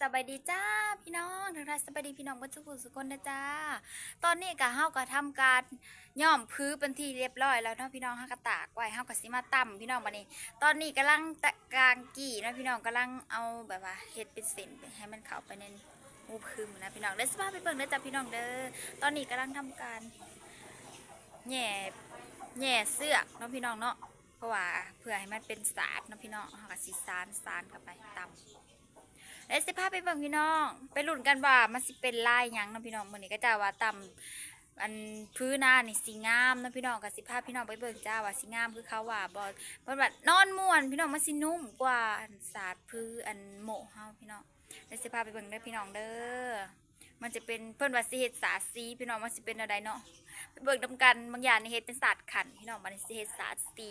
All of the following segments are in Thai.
สบายดีจ้าพี่น้องทักทายสบายดีพี่น้องบนสุขุสุคนนะจ้า ตอนนี้ก็เฮาก็ทำการย่อมพื้นเป็นที่เรียบร้อยแล้วเนาะพี่น้องฮากตากไว้เฮาก็สิมาตํพี่น้องบัดนี้ ตอนนี้กำลังตะกลางกี่เนาะพี่น้องกำลังเอาแบบว่าเฮ็ดเป็นเส้นให้มันเข้าไปในหูพึ่งนะพี่น้องเด้อสิพาไปเบิ่งเด้จ้าพี่น้องเด้อ ตอนนี้กำลังทำการแหย่แหย่เสื้อเนาะพี่น้องเนาะ เพราะว่าเพื่อให้มันเป็นสาดเนาะพี่น้องเฮาก็สิสานสานเข้าไปตำ แล้วสิพาไปเบิ่งพี่น้อง ไปหลุนกันว่ามันสิเป็นลายหยังเนาะพี่น้องมื้อนี้ก็จะว่าต่ำอันพื้นหน้านี่สิงามนะพี่น้องก็สิพาพี่น้องไปเบิ่งจ้าว่าสิงามคือเขาว่าบ่เพิ่นว่านอนม่วนพี่น้องมันสินุ่มกว่าอันสาดพื้นอันโมเฮาพี่น้องแล้วสิพาไปเบิ่งเด้อพี่น้องเด้อมันจะเป็นเพิ่อนว่าสิเฮ็ดสาสีพี่น้องมันสิเป็นอะไรเนาะไปเบิ่งนํกันบางอย่างนี่เฮ็ดเป็นสาดขันพี่น้องมันสิเฮ็ดสาสี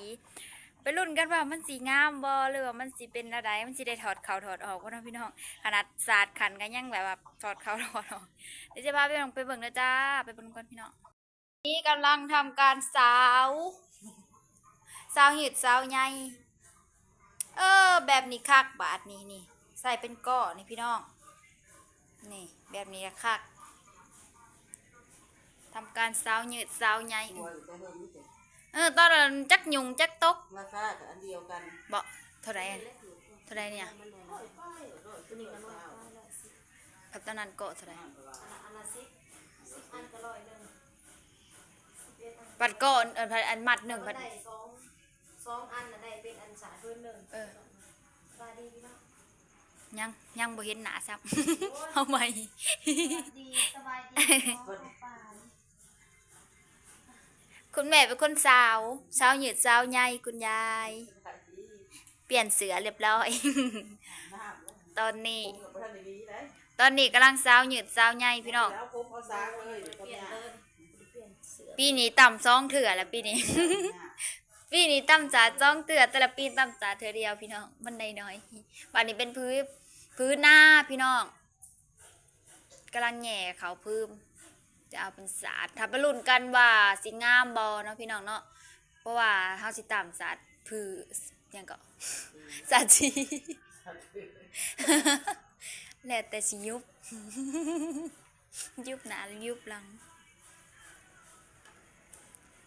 ไปลุ้นกันว่ามันสีงามบ่หรือว่ามันสิเป็นอะไรมันสิได้ถอดเขาถอดออกก็นาะพี่น้องขนาดสาดขันกันยังแบบว่าถอดเขาถอดออกเดี๋ยวจะพาไปลองไปเบิ่งนะจ้าไปเบิ่งกันพี่น้องนี่กำลังทำการสาวสาวหยืดสาวใหญ่เออ แบบนี้คักบาทนี้นี่ ใส่เป็นก้อนี่พี่น้อง นี่ แบบนี้คักทำการสาวหยืดสาวใหญ่ อยู่แต่เฮิงนี่แต่เออตอนนั้นจักยุงจักตกราคาก็อันเดียวกันบ่เท่าไหรอะเท่าไหรเนี่ยกับตอนนั้นเกาะเท่าไหรปัดก้อนเออพัดอันมัดหนึ่งพัดได้สองสองอันน่ะได้เป็นอันสาพื้นหนึ่งเออสวัสดีพี่น้องยังยังบ่เห็นหนาซับเอาใหม่ดีสบายดีน้องป้า คุณแม่เป็นคนสาวสาวหยืดสาวใหญ่คุณยาย เปลี่ยนเสือเรียบร้อย ตอนนี้ ตอนนี้กำลังสาวหยืดสาวใหญ่พี่น้องแล้วเอาสายเดี๋ยวเปก็ลี่ยนยาเลยเปลี่ยนเสือปีนี้ต่ำสองเถื่อแล้วปีนี้ ปีนี้ต่ำจ่าจ้องเตื่อแต่ละปีต่ำจ่าเธอเดียวพี่น้องมันได้น้อยวันนี้เป็นพื้นพื้นหน้าพี่น้องกำลังแหย่เขาพื้ม จะเอาเป็นศาสตร์ถ้าไปรุ่นกันว่าสิงามบอเนาะพี่น้องเนาะเพราะว่าเฮาสิต่ำศาสตร์พื้นหยังก็ศาสตร์ชีแล้วแต่สิยุบ ยุบหนายุบหลัง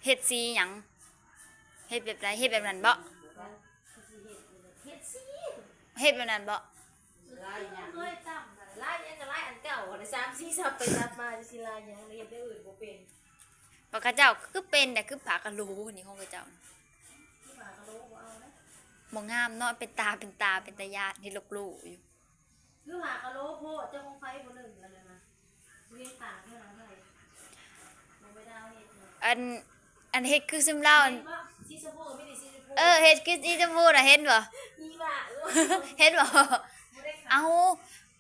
เฮ็ดสีหยังเฮ็ดแบบไรเฮ็ดแบบนั้นบ่เฮ็ดสิเฮ็ดแบบนั้นบ่ลายหยังเคยตั้ม ไล่ยังก็ไล่อันเก่าเลยสามสี่สับไปสับมาสิลายยังเรียนได้อื่นบ่เป็นปากกาเจ้าคือเป็นแต่คือผากะโหลนี่ของกระเจ้าที่ฝากระโหลกบ่เอานะบ่งามเนาะเป็นตาเป็นตาเป็นตาญาตินี่ลกลูอยู่คือหากระโหลกโพดเจ้าของไฟบ่หนึ่งกันเลยนะเรียนต่างเท่านั้นเท่าไหร่บ่ไปดาวเฮ็ดเลยอันอันเฮ็ดคือซึมเล่าอันเห็นบ่สีชมพูไม่ได้สีชมพูเออเฮ็ดคืออีจมูกน่ะเห็นบ่อีบ้าเออเห็นบ่บ่ได้ขายเอา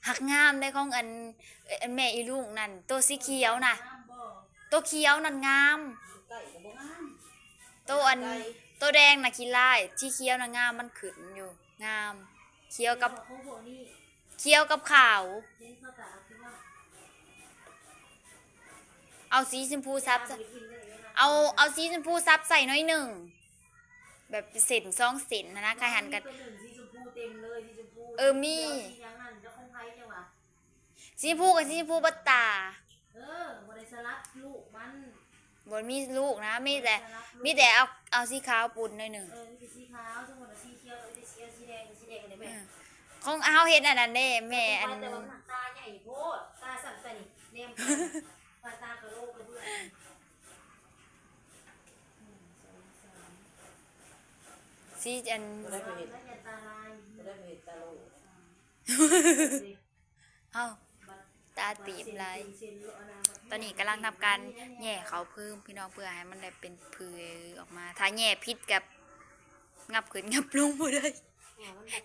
หักงามได้ของอันอันแม่อีลุงนั่นตัวสีเขียวน่ะตัวเขียวนั่นงามตัวอันตัวแดงน่ะขี้ลายที่เขียวน่ะงามมันขึ้นอยู่ งามเขียวกับเขียวกับขาวเห็นเขาตาคือว่าสีชมพูซับเอาเอาสีชมพูซับใส่น้อยหนึ่งแบบเส้นสองเส้นนะนะใครหันกัน เออมี่ จ้าของไผจังหวะสีชมพูกับสีชมพูบัตตาเออบ่ได้สลับลูกมันบนมีลูกนะมีแต่บ่ได้สลับลูกมีแต่เอาเอาสีขาวปุ่นหน่อยหนึ่งเออมีแต่สีขาวทั้งหมดสีเขียวเออสีเขียวสีแดงสีแดงอันนี้แม่ของเอาเห็ดอันนั้นเด้แม่อันแต่ว่ามันตาใหญ่โพดตาสั่นใส่นี่แนมตาตากระโหลกกระเบื้องหนึ่งสองสามสีอันบ่ได้ไปเห็นแล้วอย่าตาลายบ่ได้ไปเห็นตาโล เอาตาตีบลายตอนนี้กำลังทำการแหย่เขาเพิ่มพี่น้องเพื่อให้มันได้เป็นพือออกมา ถ้าแหย่พิษกับงับขึ้นงับลงบ่ได้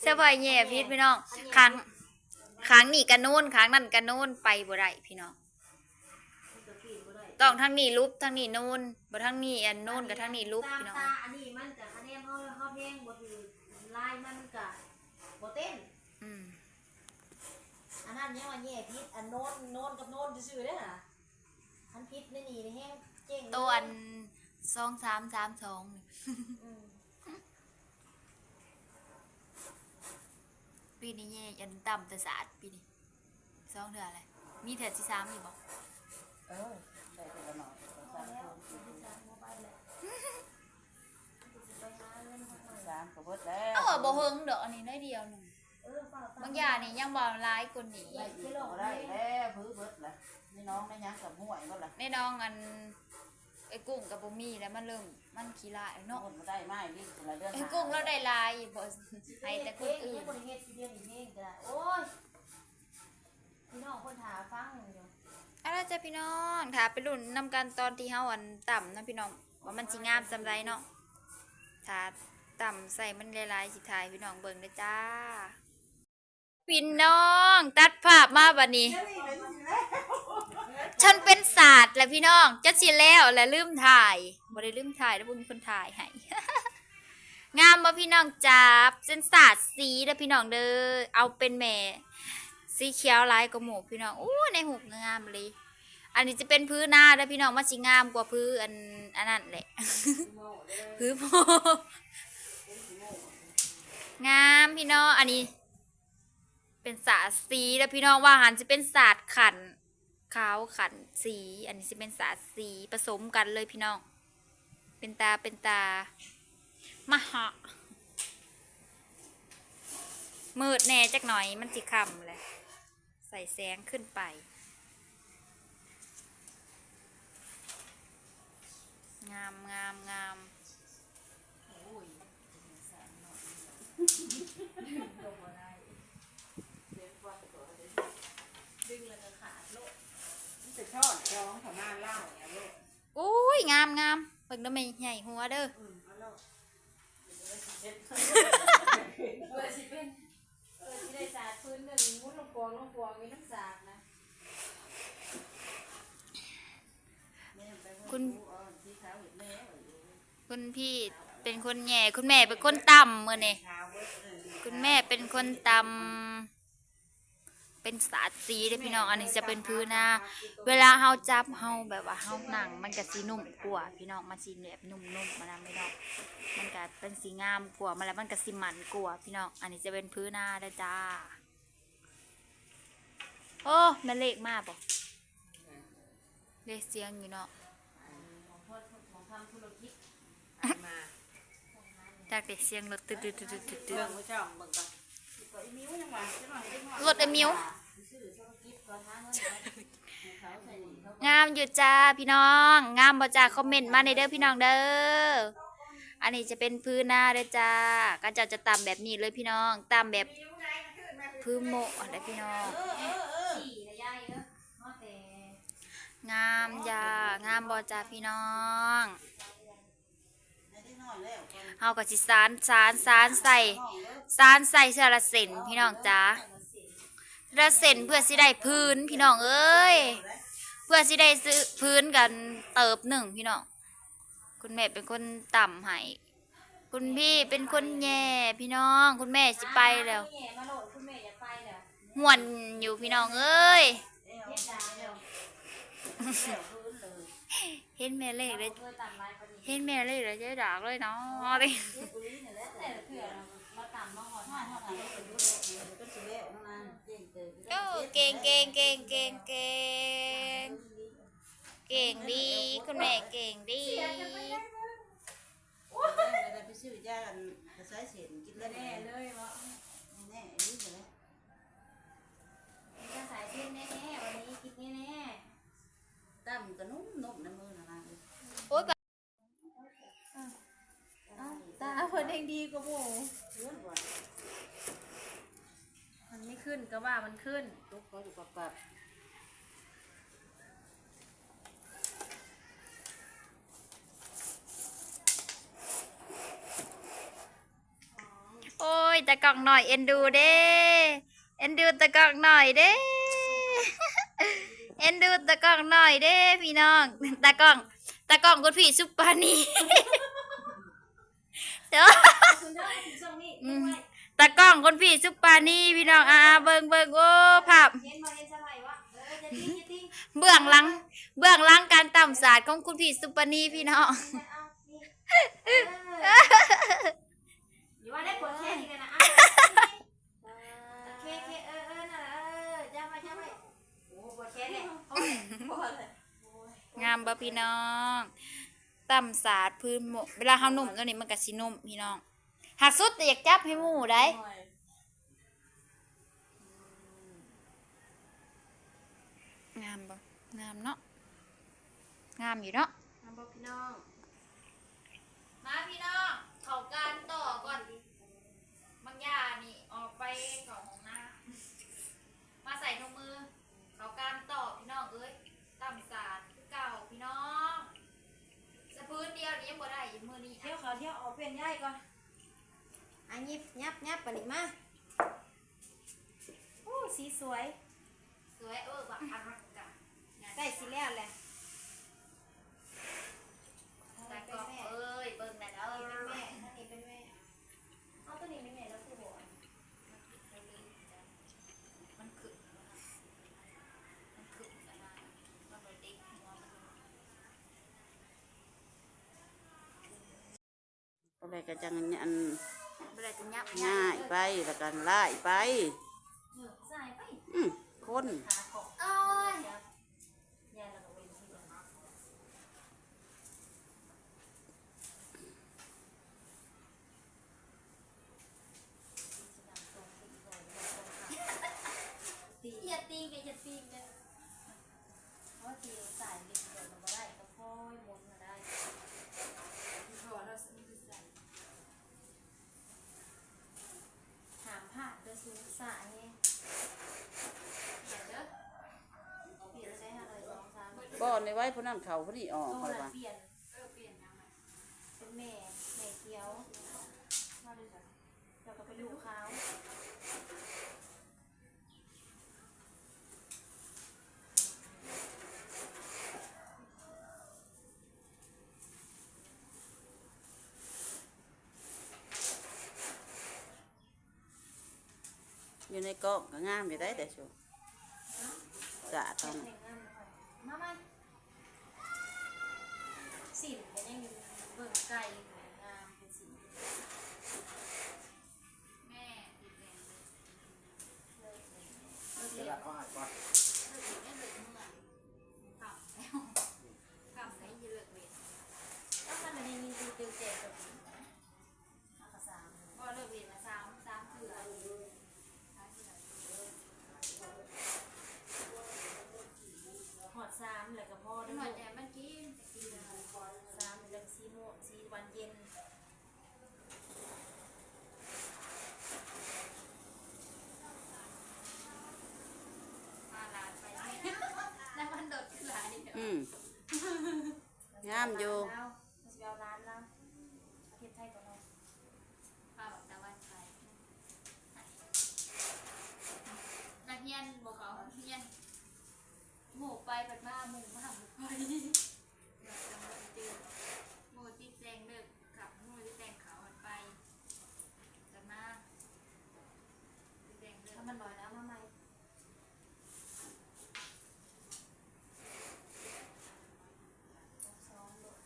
สบายแหย่พิษพี่น้องครั้งครั้งนี้กระโน้นครั้งนั้นกระโน้นไปบ่ได้พี่น้องต้องทั้งนี้ลุบทั้งนี้โน้นบ่ทั้งนี้อันโน้นกับทั้งนี้ลุบพี่น้องตาอันนี้มันจะคะแนนเฮาเฮาเพลงบ่ถือลายมันก็บ่เต้นอืม อันนั้นยังว่าแย่พิษอันโน้นโน้นกับโน้นซื่อๆเด้อน่ะอันพิษนี่นี่แฮงเจ๊งเลยตัวอันสองสามสามสองอืมปีนี้แย่ยันต่ำแต่สะอาดปีนี้สองเดือนอะไรมีเถื่อที่สามอยู่บ่เออได้แต่ละหน่อยสองสามสามก็เบิดแล้ว เออบ่เฮิงดอกอันนี้น้อยเดียวหนึง เออเปล่า บางอ ย่างนี่ยังบ่ร้ายกว่านี้ได้ที่เราได้แล้วพื้นเบิดละนี่น้องได้ยังกับห่วยก็ละในน้องอันไอ้กุ้งกับบ่มีแล้วมันเริ่มมันขี้ลายน้องเนาะมาได้ไม้นี่คนละเดือนไอ้กุ้งเราได้ลายบ่ให้แต่คนอื่นคนเฮ็ดที่เดียวนี่เองก็ได้โอ้ยพี่น้องคนถาฟังอยู่เอาล่ะจ้ะพี่น้องถ้าไปรุ่นนำกันตอนที่เฮาอันต่ำนะพี่น้องว่ามันสิงามจำไรเนาะถ้าต่ำใส่มันหลายๆสิถ่ายพี่น้องเบิ่งเด้อจ้า พี่น้อง ตัดภาพมาบัดนี้ ฉันเป็นศาสตร์แหละพี่น้องจะสิแล้วและลืมถ่ายบ่ได้ลืมถ่ายแล้วบุญคนถ่ายให้ งามบ่พี่น้องจับเส้นศาสตร์สีเด้อพี่น้องเด้อเอาเป็นแม่สีเขียวลายกระหมูกพี่น้องอู้ในหุบงามเลย อันนี้จะเป็นพื้นหน้าเด้อพี่น้องมันสิงามกว่าพื้นอันอันนั้นแหละ พื้นโพงามพี่น้องอันนี้ เป็นสาดสีแล้วพี่น้องว่าหันจะเป็นสาดขันขาวขันสี อันนี้จะเป็นสาสีผสมกันเลยพี่น้อง เป็นตาเป็นตามหะมืดแน่จักหน่อยมันสิคำเลยใส่แสงขึ้นไป งามงามโอ้ยแสงหน่อยดึงแล้วก็ขาดโลด จะชอดจองของหน้าเล่าเนี่ยลูก โอ้ยงามงามเบิ่งแล้วไม่ใหญ่หัวเด้ออืมเอาลูกเพื่อสิเป็นเพื่อสิได้สาดพื้นหนึ่งมุดลงปวงลงปวงมีน้ำสาดนะแม่ไปเบิ่งดูเอาที่เท้าเห็นแม่อยู่คุณพี่เป็นคนแหย่คุณแม่เป็นคนต่ำเมื่อนี่เท้าเบิดเออคุณแม่เป็นคนต่ำ เป็นสาดสีเด้อพี่น้องอันนี้จะเป็นพื้นหน้า เวลาเฮาจับเฮาแบบว่าเฮาหนัง มันก็สีนุ่มกว่าพี่น้องมันสีแบบนุ่มๆมันนะไม่น้องมันก็เป็นสีงามกว่ามันแล้วมันก็สีมันกว่าพี่น้องอันนี้จะเป็นพื้นหน้าเด้อจ้าโอ้แม่นเลขมากบ่เลขเสียงอยู่เนาะของพ่อของทำธุรกิจมาจากเด็กเสียงรถตึ๊ดตึ๊ดตึ๊ดตึ๊ดตึ๊เบิ่ด รถไอ้มิวซื้อธุรกิจก่อนหาเงินให้เขาใส่เขางามอยู่จ้าพี่น้อง งามบ่จ้าคอมเมนต์มาในเด้อพี่น้องเด้ออันนี้จะเป็นพื้นหน้าเด้อจ้าก็จะจะตำแบบนี้เลยพี่น้องตำแบบพื้นโมะอะไรพี่น้องสี่ระยะเยอะเนาะแต่งามจ้างามบ่จ้าพี่น้อง เฮาก็สิสานสานสานใส่สานใส่เสื้อละเส้นพี่น้องจ้าละเส้นเพื่อสิได้พื้นพี่น้องเอ้ยเพื่อสิได้ซื้อพื้นกันเติบหนึ่งพี่น้องคุณแม่เป็นคนต่ำให้คุณพี่เป็นคนแย่พี่น้อง คุณแม่สิไปแล้วแย่มาโหลดคุณแม่อยากไปแล้วห่วนอยู่พี่น้องเอ้ย เฮ็ดได้แล้วแล้วพื้นเลยเห็นแม่เล็กเลยเคยต่ำลายปานนี้เห็นแม่เล็กเลยจะด่าเลยเนาะดิแต่เถื่อมาต่ำมาหอดห้าเท่าไหร่ก็อยู่แล้วก็สิแล้วนั่นน่ะเก่งเกินโอ้เก่งเก่งเก่งเก่งเก่งเก่งดีคุณแม่เก่งดีได้ไปซื้อยากันกระสายเสียนกินแล้วแน่แน่เลยว่าแน่นี่ก็แล้วจะสายเส้นแน่ๆวันนี้กินแน่ ตั้มก็นุ่มนุ่มในมือนะนะโอ๊ยตาเพิ่นเองดีกว่าหมูเพื่อนว่ามันไม่ขึ้นก็ว่ามันขึ้นตุ๊กเขาอยู่กับกับโอ้ยตะกล่องหน่อยเอ็นดูเด้ เอ็นดูตะกล่องหน่อยเด้ เอ็นดูตะกล่องหน่อยเด้พี่น้องตะกล่องตะกล่องกุดผีซุปปานีเด้อคุณเด้อถึงช่วงนี้อืมตะกล้องคนพี่ซุปปานี่พี่น้องอาเบิงเบิงโอ้ภาพเห็นบ่เห็นสไลด์วะเออจะทิ้งจะทิ้งเบื้องหลัง เบื้องหลังการต่ำศาสตร์ของคุณพี่ซุปปานี่พี่น้องเอานี่เอออย่าว่าได้ปวดแค่นี้กันนะอะโอเคโอเคเออเออนั่นแหละเออจ้าไปจ้าไป งามบ่พี่น้องตำสาดพื้นหมกเวลาเฮานุ่มตัวนี้มันก็สินุ่มพี่น้องหักสุดแต่อยากจับให้หมู่ได้งามบ่งามเนาะงามอยู่เนาะทำบ่พี่น้องมาพี่น้องเขาการต่อก่อนบางยานี่ออกไปของหน้ามาใส่ถุงมือ เขาการต่อพี่น้องเอ้ยตำสาดคือเก่าพี่น้องสะพื้นเดียวนี้ยังบ่ได้อยู่มือนี้เที่ยวเขาเที่ยวออกเปลี่ยนย่ายก่อนอันยิบยับยับปนิมาโอ้สีสวย สวยเออแบบอลังการใกล้สีแล้วแหละแต่ก็เอ้ยเบิ่งแต่เด้อเป็นแม่ท่านนี้เป็นแม่เอาตัวนี้เป็นแม่แล้วคือบ่ มันขึงมันขึงกันมามันบ่ติดหัวมัน อะไรก็จังอันบ่ได้จะยับง่ายไปแล้วกันไล่ไปเหนือใส่ไป อืมคนขาของ โอ้ย ยับยายแล้วก็เว้นที่เดิม อย่าตีกันอย่าตีกัน เพราะตีสายดึงเดินมาได้ก็ค่อยหมุนมาได้ พอเราสนิทกัน ถามผ่านเด้อซื้อสายเนี่ย เดี๋ยวเด้อ เปลี่ยนใช้อะไรสองสาม บ่ในไว้ผู้นั้นเขาผู้นี้ออกต้องคอยละว่าเปลี่ยนเออเปลี่ยนยังไงเป็นแม่แม่เกียวมาเลยจ้ะเราก็ไปดูเขาอยู่ในกล้องก็งามอยู่ได้แต่ชัวสะต้อง แต่งงานเลยมามา สินก็ยังอยู่เบิ่งไก่งามเป็นสินแม่ติดแดงเลยเลยเวลาเขาอ่านก่อน เลิกเรียนเลิกเมื่อยทำแล้วทำแล้วยังเลิกเรียน ถ้ามันในนี้ดูเดียวแจกกับอากาศาม พอเลิกเรียนมาสามสามเถื่อสามเถื่อ หอดสามแล้วก็พ่อ ห ได้ น่อย ลูก แต่มันกินจะกินเลย สามแล้วก็สี่โมงสี่วันเย็น มาลานไปแล้วมันโดดขึ้นหลายเดียว อืม งามอยู่ แล้วมันจะเอาร้านแล้วประเทศไทยก่อนเนาะ พาแบบตะวันไปนักเรียนบอกเขานักเรียนหมู่ไปปัดมาหมู่มาหมู่ไปเดี๋ยวจะมาเจอหมู่ที่แจงเลิกกับหมู่ที่แจงเขาวไปจะมาที่แจงเลิก ถ้ามันน้อยนะมาใหม่สองโดด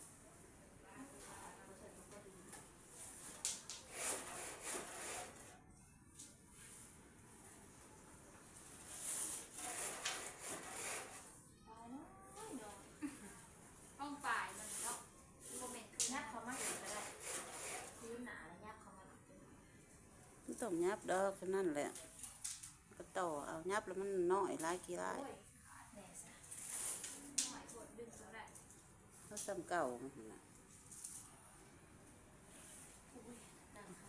ห้องฝ่ายมันเนาะโมเมนต์คือ ยั นั บ ก เขามาอีกก็ได้พื้นหนาแล้วยับเขามาอีก มัน ต้องยับดอกเท่านั้นแหละก็ต่อเอายับแล้วมันน้อยหลายกี่หลายโอ้ยแน่สะหน่อยปวดดึงตัวได้เขาซ้ำเก่ามันหั่นน่ะอุ้ยดังเขา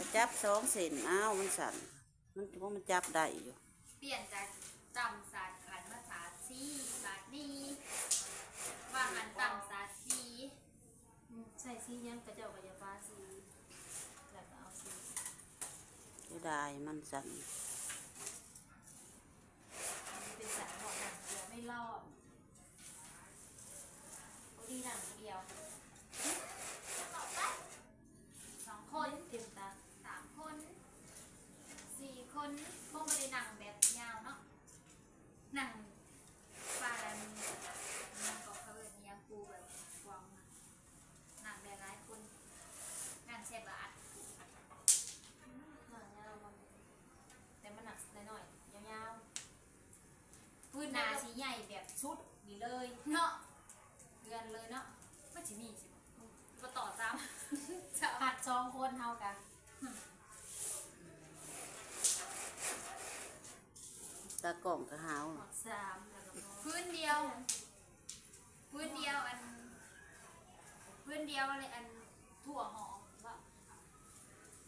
ก็จับสองเส้นอ้าวมันสั่น มันเพราะมันจับได้อยู่ เปลี่ยนจากจำศาสตร์ขันมาศาสตร์ซีศาสตร์นี้ว่าหันจำศาสตร์ซีอืมใส่สียังกระเจ้ากระยาฟ้าสีแล้วก็เอาสี จะได้มันสั่นอันนี้เป็นสายหมอกหนังเดียวไม่รอดโอ้ดีหนังเดียวสองคคนนเต็มตาสามคน สี่คนคงไม่ได้หนังแบบยาวเนาะหนังปลาดันหนังก็เขาเป็นยังปูแบบกวางมาหนังแบบหลายคนงานเชฟบาท หนังยาวมันแต่มันหนักหน่อยๆยาว พื้น ๆห หนา นา สี สีใหญ่แบบชุดดีเลย เนาะ เลยเนาะ ก็จะมีสิก็ต่อซ้ำจะ ผัดสองคนเฮากัน ตากล่องก็หาวหมดสามแล้วก็พอพื้นเดียว พื้นเดียวอัน พื้นเดียวเลยอันถั่วหอมว่า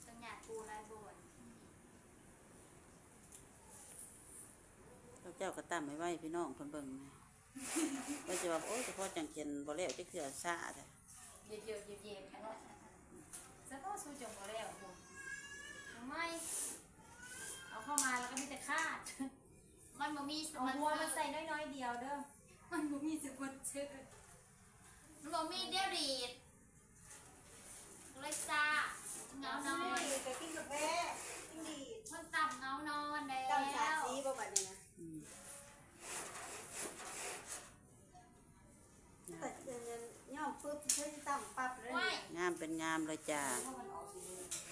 จังหยาดปูลายโบนพระเจ้าก็ตั้มไว้ไว้พี่น้องเพิ่นเบิ่งนะว่าจะว่าโอ้ยเฉพาะจังเจนบ่แล้วจะเคือซาแต่เย็บเย็บเย็บเย็บแค่นั้นซะก็สู้จงบ่แล้วผมทำไมเอาเข้ามาแล้วก็มีแต่คาดมัน บ่มีเอาหัวมันใส่น้อยๆเดียวเด้อ มันบ่มีสปอนเซอร์มันบ่มีเดียวดีดเลยจ้าเงาน้อยไปกินกาแฟกินดีมันต่ำเงานอนแล้ตั้งฉากวสีบ่บัดนี้นะอืมแต่เดินย่อมปุ๊บเพิ่นตั้งปั๊บเลย ว้ายงามเป็นงามเลยจ้า เพราะมันออกสีเหลือง